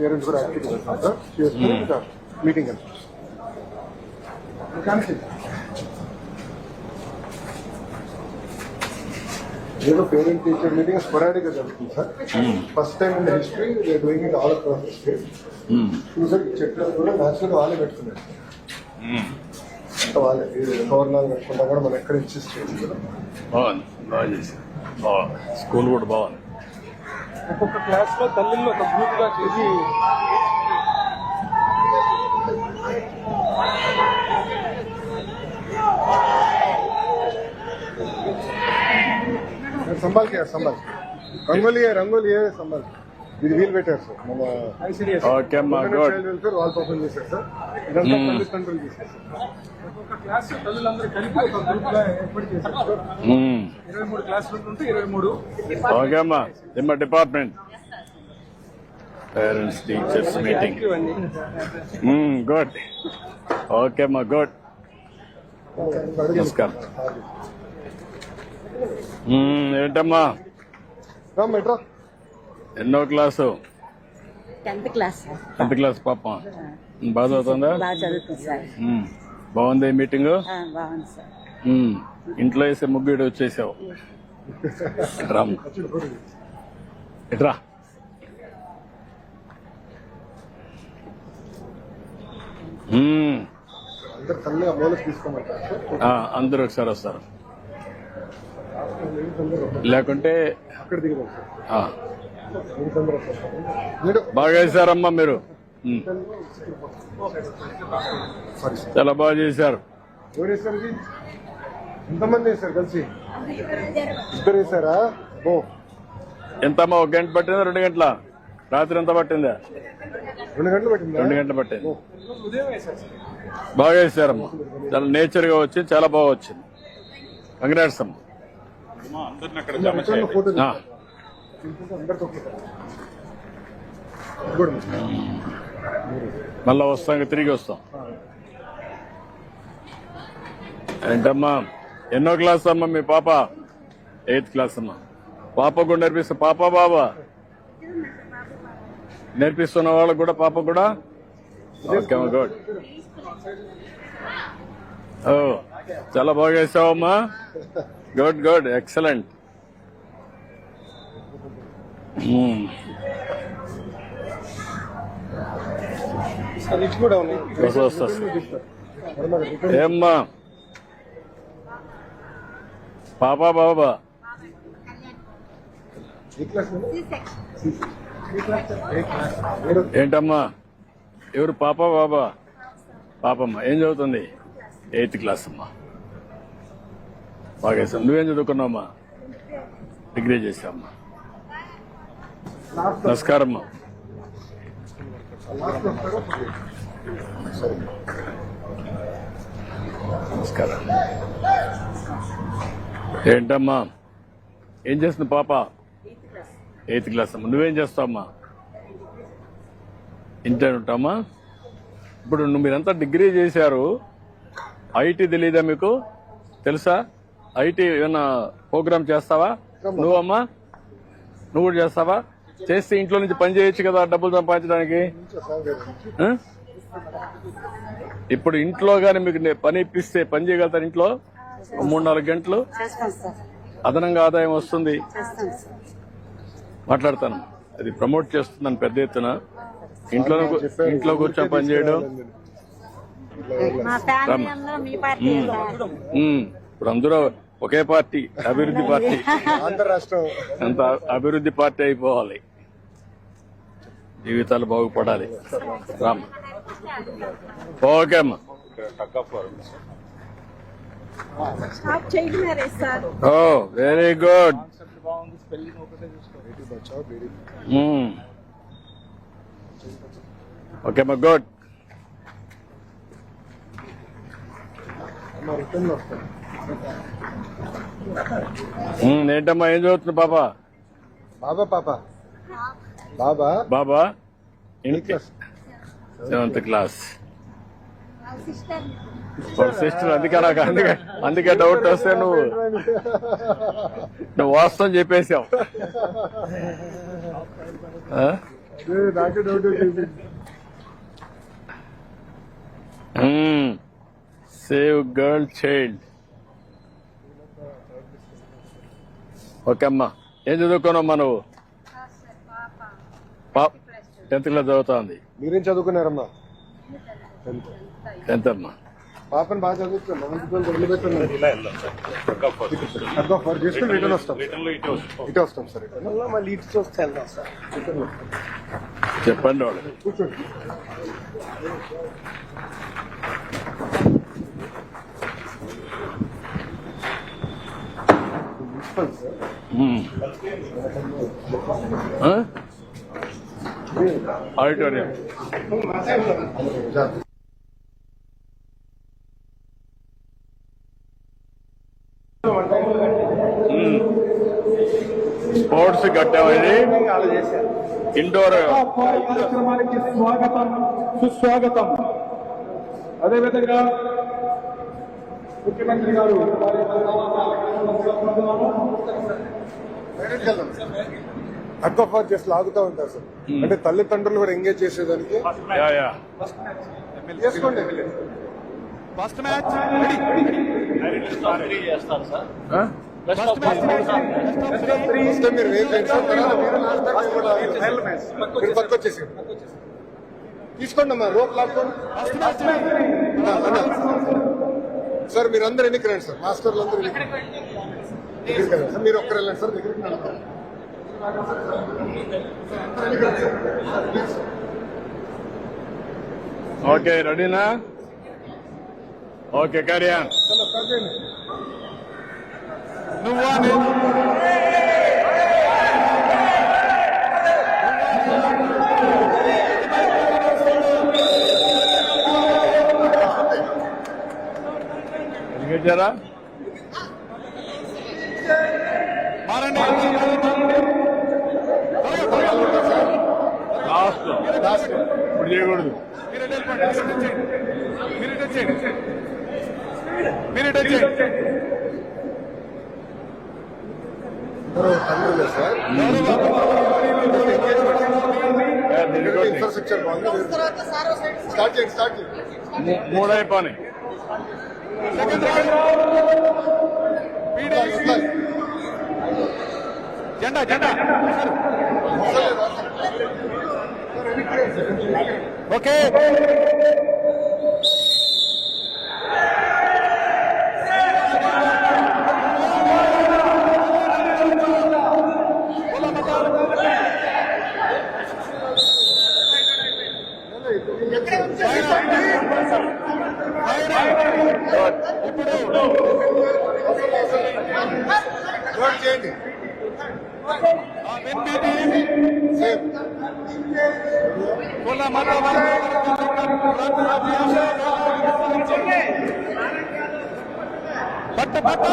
Parents కూడా active చేసుకుని ఇంకా మీటింగ్ ఏదో పేరెంట్ టీచర్ మీటింగ్ స్పొరాడిక్గా జరుగుతుంది sir. First time in history doing it all across the state చూసారు చెట్లు కూడా నేచురల్ వాళ్ళే పెట్టుకున్నారు వాళ్ళే గవర్నర్ పెట్టుకుంటా కూడా మనం ఎక్కడ ఇన్సిస్ట్ స్కూల్ కూడా బాగుంది. ఒక్కొక్క క్లాస్లో తల్లిళ్ళు ఒక గ్రూప్గా చేసి సంబాల్ కే సంబాల్. రంగోలి రంగోలి సంబాల్. ఇది వీలు పెట్టారు సార్. మన ఓకే అమ్మా good. Child welfare wall open చేశారు సార్. ఇదంతా తల్లి తండ్రులు చేశారు సార్. ఒక్కొక్క క్లాస్ తల్లులందరూ కలిపి ఒక గ్రూప్గా ఏర్పాటు చేశారు ఇరవై మూడు క్లాస్ ఉంటే ఇరవై మూడు. ఓకే అమ్మా. దిమ్మ department parents teachers meeting good. Okay అమ్మా గుడ్. నమస్కారం మ్మ్, ఏంటమ్మా? రామ్ ఎట్రా ఎన్నో class? Tenth class sir. Tenth class పాప. బాగా చదువుతుందా? బాగా చదువుతుంది సార్. మ్మ్. బాగుంది మీటింగ్? ఆ, బాగుంది సార్. ఇంట్లో వేసే ముగ్గు ఈడ వచ్చేసావు. ఇట్రా. సార్ ఆ, అందరూ ఒకసారి వస్తారు. లేకుంటే బాగా వేశారమ్మా మీరు. చాలా బాగా చేశారు. ఎవరు వేశారు ఇది? ఎంతమంది వేశారు కలిసి? ఇద్దరు వేశారా? ఓ ఎంతమ్మా ఒక గంట పట్టిందా రెండు గంటల? రాత్రి ఎంత పట్టిందా? రెండు గంటలు పెట్టిందా? రెండు గంటలు పట్టింది. బాగా వేశారమ్మా చాలా నేచర్గా వచ్చింది చాలా బాగా వచ్చింది. కంగ్రాట్స్ అమ్మా. మళ్ళా వస్తాం తిరిగి వస్తాం. ఏంటమ్మా? ఎన్నో క్లాస్ అమ్మా మీ పాప? ఎయిత్ క్లాస్ అమ్మా. పాప కూడా నేర్పిస్తా. పాప బాబా నేర్పిస్తున్న వాళ్ళకు కూడా పాప కూడా? ఓకే గుడ్ ఓ చాలా బాగా వేసావమ్మా గుడ్ గుడ్ ఎక్సలెంట్. ఏమ్మా. పాపా బాబా. ఏంటమ్మా? ఎవరు పాపా బాబా? పాపమ్మ. ఏం చదువుతుంది? ఎయిత్ క్లాస్ అమ్మా. బాగేశాం నువ్వేం చదువుకున్నావమ్మా? డిగ్రీ చేశావమ్మా. నమస్కారమమ్మా నమస్కారం. ఏంటమ్మా? ఏం చేస్తుంది పాప? ఎయిత్ క్లాస్ అమ్మా. నువ్వేం చేస్తావమ్మా? ఇంటర్ ఉంటామా ఇప్పుడు మీరంతా డిగ్రీ చేశారు. ఐటీ తెలియదా మీకు? తెలుసా? ఐటీ ఏమన్నా ప్రోగ్రామ్ చేస్తావా? నువ్వమ్మా? నువ్వు కూడా చేస్తావా? చేస్తే ఇంట్లో నుంచి పని చేయొచ్చు కదా డబ్బులు సంపాదించడానికి? ఇప్పుడు ఇంట్లో గానీ మీకు నే- పని ఇప్పిస్తే పని చేయగలుగుతారు ఇంట్లో? మూడు నాలుగు గంటలు? అదనంగా ఆదాయం వస్తుంది. మాట్లాడతాను. అది ప్రమోట్ చేస్తున్నాను పెద్ద ఎత్తున ఇంట్లో ఇంట్లో కూర్చొని పని ఇప్పుడు అందరూ ఒకే పార్టీ అభివృద్ధి పార్టీ. ఆంధ్ర రాష్ట్రం. అంత అభివృద్ధి పార్టీ అయిపోవాలి. జీవితాలు బాగుపడాలి. రామ్. ఓకే అమ్మా. Oh very good. ఓకే అమ్మా గుడ్. రిటర్న్ వస్తాను. ఏంటమ్మా ఏం చదువుతుంది పాప? బాబా పాప. బాబా? బాబా? Seventh class. సిస్టర్. అందుకే నాకు అందుకే అందుకే డౌట్ వస్తే నువ్వు నువ్వు వాస్తవం చెప్పేశావు వచ్చింది సేవ్ గర్ల్ చైల్డ్ ఓకే అమ్మా ఏం చదువుకోనమ్మా నువ్వు? టెన్త్ క్లాస్ చదువుతోంది. మీరేం చదువుకున్నారమ్మా? టెన్త్ అమ్మా. పాపని బాగా చదువుతున్నా రిటర్న్ వస్తాం ఇటే వస్తాం. సార్ రిటర్న్ మళ్ళీ ఇటు వెళ్దాం సార్. చెప్పండి వాళ్ళు కూర్చోండి. Principal sir. మ్మ్. ఆ? ఆడిటోరియం జాగ్రత్త. స్పోర్ట్స్ కట్టామని ఇండోర్ కార్యక్రమానికి స్వాగతం సుస్వాగతం అదేవిధంగా ముఖ్యమంత్రి గారు వారి బయటకు వెళ్దాం సార్. అగ్గో ఫర్ జస్ట్ లాగుతూ ఉంటారు సార్ అంటే తల్లిదండ్రులు కూడా ఎంగేజ్ చేసేదానికి చేసుకోండి ఫస్ట్ మ్యాచ్ సార్ తీసుకోండి అమ్మా రోప్ లాక్కోండి. సార్ మీరు అందరు ఎన్నికి రండి సార్ మాస్టర్లు అందరూ ఎన్నికి రండి. సార్ మీరు ఒక్కరు వెళ్ళండి సార్ దగ్గరికి. ఓకే రెడీనా ఓకే చేయండి. నువ్వా నేను ఎదిగేశారా మారండి లాస్ట్ లాస్ట్ ఇప్పుడు చేయకూడదు మీరు వెళ్ళిపోండి మీరు టచ్ చేయండి మీరు టచ్ చేయండి అందరూ తండ్రులే సార్ యా, నిలబడి. ఇన్ఫ్రాస్ట్రక్చర్ బాగుంది స్టార్ట్ చేయండి స్టార్ట్ చేయండి మూ- Second round. PD. Janda, Janda. Okay. Note చేయండి. కుల మత పట్ట పట్ట పట్ట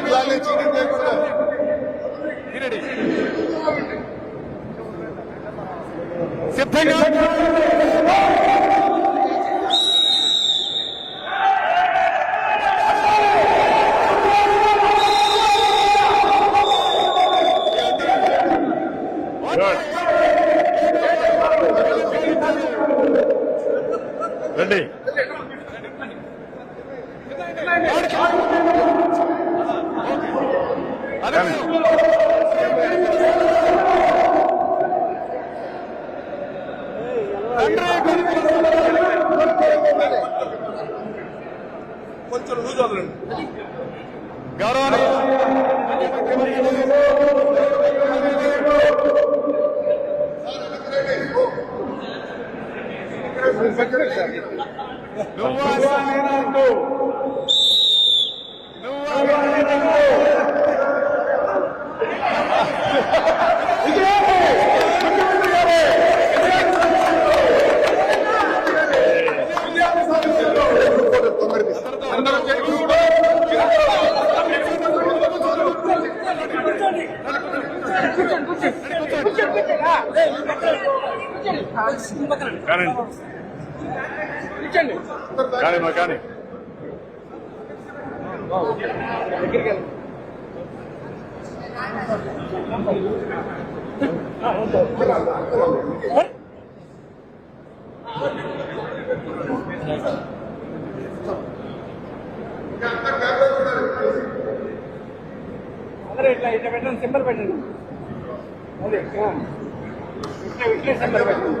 ఇలానే చీటింగ్ ਜਿਹੜੀ ਸਿੱਧੀਆਂ కానీ కానీ మా కానీ అందరూ ఇట్లా ఇట్లా పెట్టండి సింబల్ పెట్టండి అదే ఆ. ఇట్లా ఇట్లా సింబల్ పెట్టండి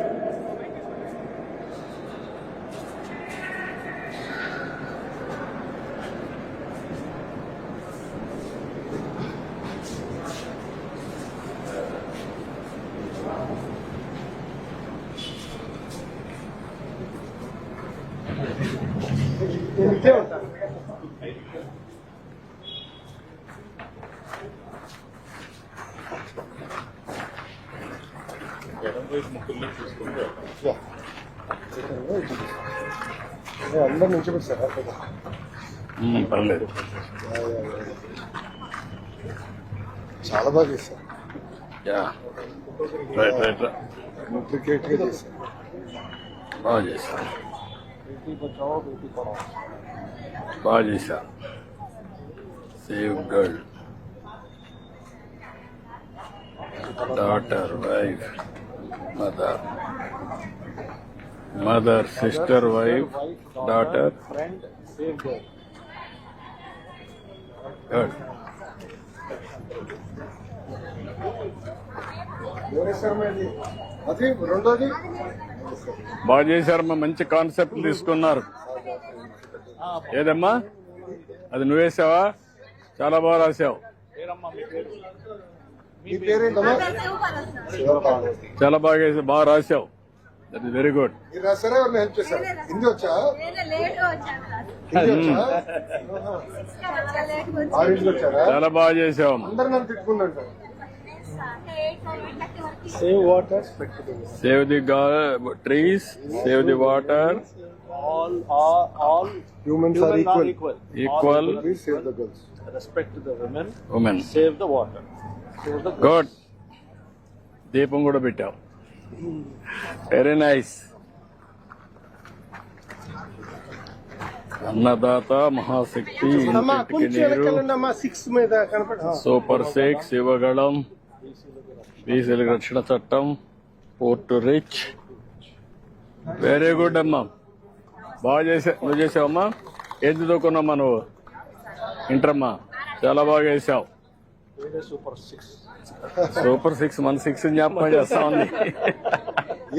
అందరు నుంచి సార్ పర్లేదు చాలా బాగా చేశారు యా రైట్ రైట్ ఇంట్రికేట్గా చేశారు బాగా చేశారు బాగా చేశారు save girl daughter wife mother mother sister wife daughter రెండోది బాగా చేశారమ్మా మంచి కాన్సెప్ట్ తీసుకున్నారు. ఏదమ్మా? అది నువ్వేసావా చాలా బాగా రాసావు. చాలా బాగా బాగా రాసావు. దట్ ఇస్ వెరీ గుడ్ మీరు రాశారా ఎవరిని హెల్ప్ చేశారు హిందీ వచ్చా? హిందీ వచ్చా? ఆరెంజ్ వచ్చారా? చాలా బాగా చేసావమ్మా అందరు నన్ను తిట్టుకుంటారు save water save the trees save the water humans are equal save the girls women save the good దీపం కూడా పెట్టావు. వెరీ నైస్ అన్నదాత మహాశక్తి నీరు. సూపర్ సిక్స్ యువగళం బీసీల రక్షణ చట్టం పోర్టు రిచ్ వెరీ గుడ్ అమ్మా. బాగా చేసా నువ్వు చేసావమ్మా? ఏది చదువుకున్నామ్మా నువ్వు? ఇంటరమ్మా చాలా బాగా చేసావు. Super six. సూపర్ సిక్స్ మన సిక్స్ జ్ఞాపకం చేస్తా ఉంది.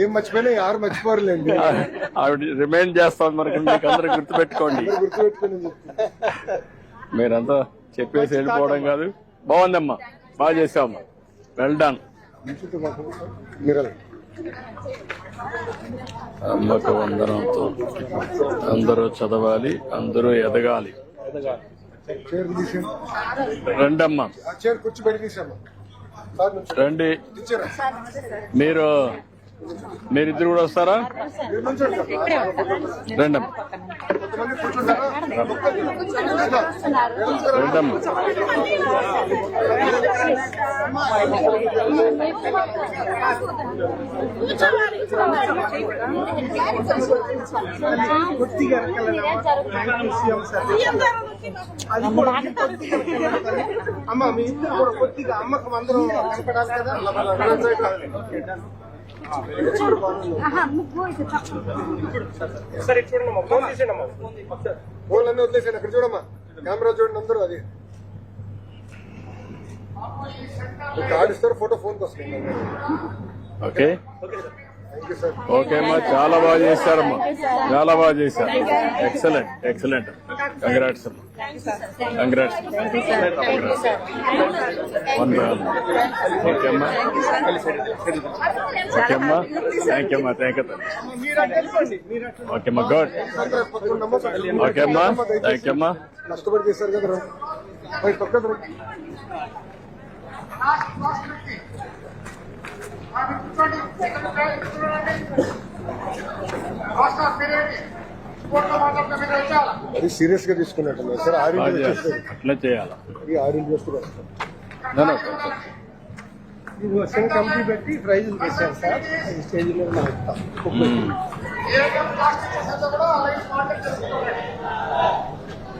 ఏం మర్చిపోయినా ఆరు మర్చిపోరులేండి. ఆవిడ రిమైండ్ చేస్తాం మనకి మీకు అందరూ గుర్తుపెట్టుకోండి. మీరంతా చెప్పేసి వెళ్ళిపోవడం కాదు. బాగుందమ్మా. బాగా చేసావమ్మా వెల్ డన్ అమ్మకు వందనంతో అందరూ చదవాలి అందరూ ఎదగాలి. తీసేయండి రండమ్మా. రండి. మీరు మీరిద్దరు కూడా వస్తారా? మీరు నుంచోండి అమ్మ మీ ఇద్దరు కూడా కొద్దిగా అమ్మకు అందరం కనపడాలి కదా? ఫోన్ ఫోన్ అన్నీ వదిలేసాను అక్కడ చూడమ్మా. కెమెరా చూడండి అందరూ అది. కార్డు ఇస్తారు ఫోటో ఫోన్కి వస్తుంది ఓకే. ఓకే అమ్మా చాలా బాగా చేశారమ్మా చాలా బాగా చేశారు ఎక్సలెంట్ ఎక్సలెంట్ కంగ్రాట్స్ అమ్మా కంగ్రాట్స్ వన్ ఓకే అమ్మా ఓకే అమ్మా థ్యాంక్ యూ అమ్మా థ్యాంక్ యూ ఓకే అమ్మా గుడ్ ఓకే అమ్మా థ్యాంక్ యూ అమ్మా కష్టపడి చేశారు కదా రైట్ పక్కన రండి. అది సీరియస్గా తీసుకున్నట్టున్నారు. సార్ ఆరు బాగా ఇంటికి చేస్తారు. అట్లా చేయాలి? ఈ ఆరు ఇంటికి వస్తే వస్తాం No, no. ఇది వచ్చిన కమిటీ పెట్టి ప్రైజులు పెట్టారు సార్. ఈ స్టేజ్ మీద.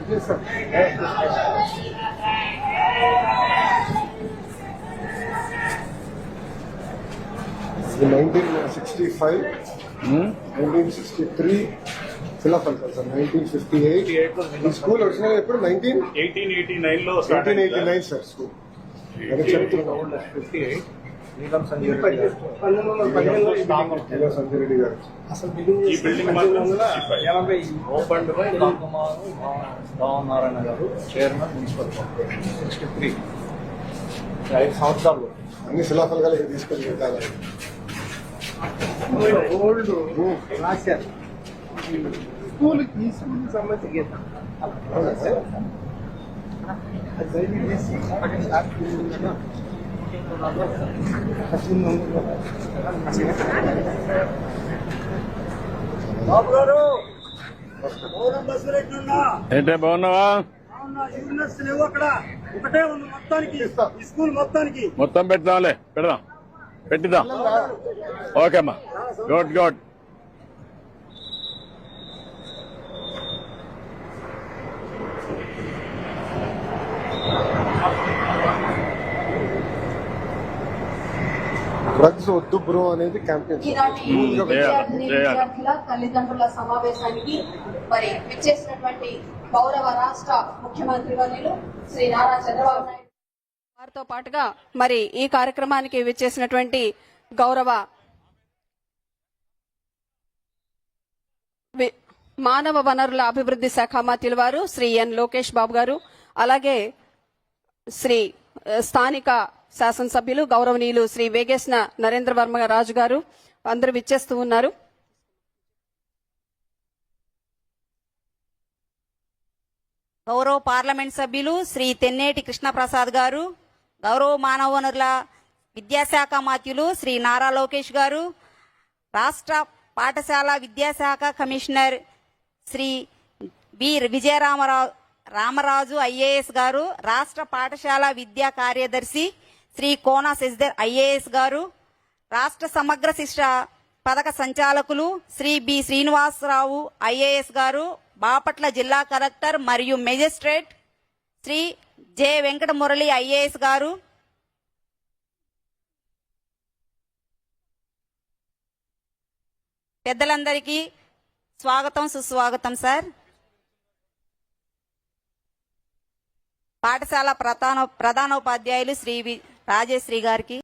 ఇదే sir nineteen sixty five. Nineteen sixty three fill up అంటారు సార్ నైన్టీన్ ఫిఫ్టీ ఎయిట్ ఈ స్కూల్ ఒరిజినల్ ఎప్పుడు? నైన్టీన్ ఎయిటీన్ ఎయిటీ నైన్లో eighteen eighty nine sir school అది చెప్తున్నాం ఫిఫ్టీ ఎయిట్ నీలం సంజయ్ రెడ్డి గారు. పంతొమ్మిది వందల పదిహేనులో ఈ బిల్డింగ్ ఇలా సంజయ్ రెడ్డి గారు. అసలు బిల్డింగ్ ఈ బిల్డింగ్ పంతొమ్మిది మాత్రం వందల 65. ఎనభై ఓపెన్డ్ బై కుమార్ రామనారాయణ గారు chairman municipal corporation sixty three ఐదు సంవత్సరాలు. అన్ని శిలాఫలకాలు ఇక్కడ తీసుకొని పెట్టాలి. ఓల్డ్ రాశారు స్కూల్ ఈ స్కూల్ సంబంధించి గీతం బాబు గారు ఏంటే బాగున్నావా అక్కడ. ఒకటే ఉంది మొత్తానికి. ఈ స్కూల్ మొత్తానికి. మొత్తం పెడదాంలే పెడదాం. పెట్టిద్దాం. ఓకే అమ్మా. Good good. డ్రగ్స్ వద్దు బ్రో అనేది క్యాంపెయిన్. విద్యార్థుల తల్లిదండ్రుల సమావేశానికి మరి విచ్చేసినటువంటి గౌరవ రాష్ట్ర ముఖ్యమంత్రి వర్యులు శ్రీ నారా చంద్రబాబు నాయుడు తో పాటుగా మరి ఈ కార్యక్రమానికి విచ్చేసినటువంటి గౌరవ మానవ వనరుల అభివృద్ధి శాఖ మంత్రుల వారు శ్రీ ఎన్ లోకేష్ బాబు గారు అలాగే శ్రీ స్థానిక శాసనసభ్యులు గౌరవనీయులు శ్రీ వేగేశ్న నరేంద్ర వర్మ రాజు గారు అందరూ విచ్చేస్తూ ఉన్నారు. గౌరవ పార్లమెంట్ సభ్యులు శ్రీ తెన్నేటి కృష్ణప్రసాద్ గారు గౌరవ మానవ వనరుల విద్యాశాఖ మాత్యులు శ్రీ నారా లోకేష్ గారు రాష్ట్ర పాఠశాల విద్యాశాఖ commissioner Shri B Vijayaramarao Ramaraju IAS గారు రాష్ట్ర పాఠశాల విద్యా కార్యదర్శి శ్రీ కోన శశిధర్ ఐఏఎస్ గారు రాష్ట్ర సమగ్ర శిక్ష పథక సంచాలకులు శ్రీ బి శ్రీనివాసరావు ఐఏఎస్ గారు బాపట్ల జిల్లా కలెక్టర్ మరియు magistrate Shri J Venkata Murali IAS గారు. పెద్దలందరికీ స్వాగతం సుస్వాగతం సార్. పాఠశాల ప్రధాన ప్రధానోపాధ్యాయులు శ్రీ వి- రాజేశ్రీ గారికి.